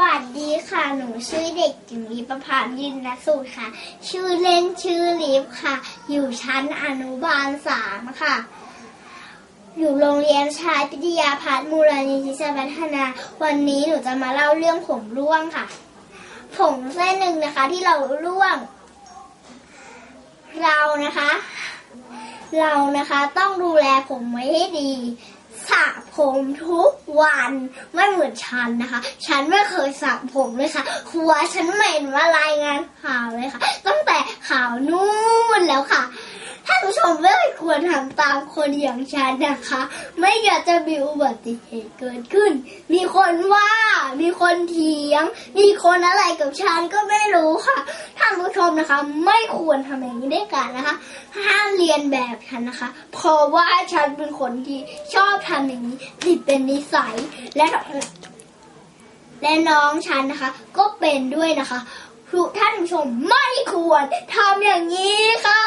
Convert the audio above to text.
วัสดีค่ะ หนูชื่อเด็กหญิงลิประภายินนสูตรค่ะ ชื่อเล่นชื่อลิฟค่ะ อยู่ชั้นอนุบาลสามค่ะ อยู่โรงเรียนชายพิทยาพัฒน์มูลนิธิชัยพัฒนา วันนี้หนูจะมาเล่าเรื่องผมร่วงค่ะ ผมเส้นหนึ่งนะคะที่เราร่วง เรานะคะ เรานะคะต้องดูแลผมไว้ให้ดี สระผมทุกวันไม่เหมือนฉันนะคะ ฉันไม่เคยสระผมเลยค่ะ หัวฉันเหม็นมารายงานข่าวเลยค่ะ ตั้งแต่ข่าวนู่นแล้วค่ะท่านผู้ชมไม่ควรทำตามคนอย่างฉันนะคะ ไม่อยากจะมีอุบัติเหตุเกิดขึ้น มีคนว่ามีคนเถียง มีคนอะไรกับฉันก็ไม่รู้ค่ะท่า ผู้ชมนะคะ ไม่ควรทำอย่างนี้ด้วยกันนะคะ ห้ามเรียนแบบฉันนะคะ เพราะว่าฉันเป็นคนที่ชอบทำอย่างนี้ติดเป็นนิสัยและและน้องฉันนะคะ ก็เป็นด้วยนะคะทุกท่านผู้ชมไม่ควรทำอย่างนี้ค่ะ